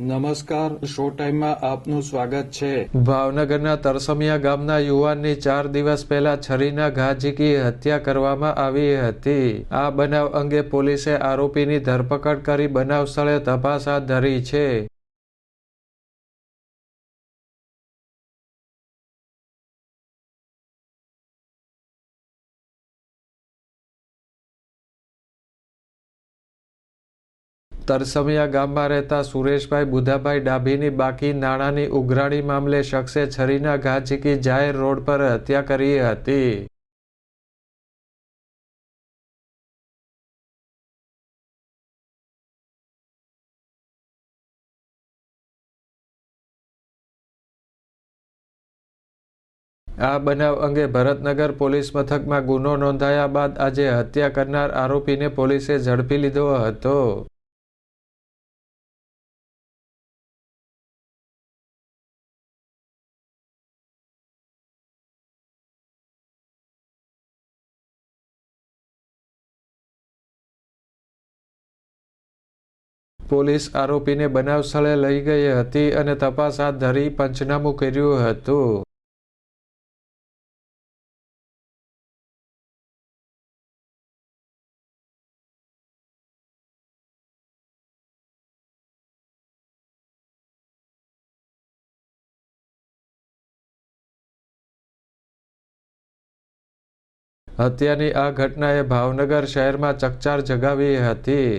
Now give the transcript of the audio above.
નમસ્કાર શો ટાઈમમાં આપનું સ્વાગત છે. ભાવનગરના તરસમિયા ગામના યુવાનની ચાર દિવસ પહેલા છરીના ઘા ઝીકી હત્યા કરવામાં આવી હતી. આ બનાવ અંગે પોલીસે આરોપીની ધરપકડ કરી બનાવ સ્થળે તપાસ હાથ ધરી છે. તરસમિયા ગામમાં રહેતા સુરેશભાઈ, બુધાભાઈ ડાભીની બાકી નાણાંની ઉઘરાણી મામલે શખ્સે છરીના ઘા ઝીકી જાહેર રોડ પર હત્યા કરી હતી. આ બનાવ અંગે ભરતનગર પોલીસ મથકમાં ગુનો નોંધાયા બાદ આજે હત્યા કરનાર આરોપીને પોલીસે ઝડપી લીધો હતો. પોલીસ આરોપીને બનાવ સ્થળે લઈ ગઈ હતી અને તપાસ હાથ ધરી પંચનામું કર્યું હતું. હત્યાની આ ઘટનાએ ભાવનગર શહેરમાં ચકચાર જગાવી હતી.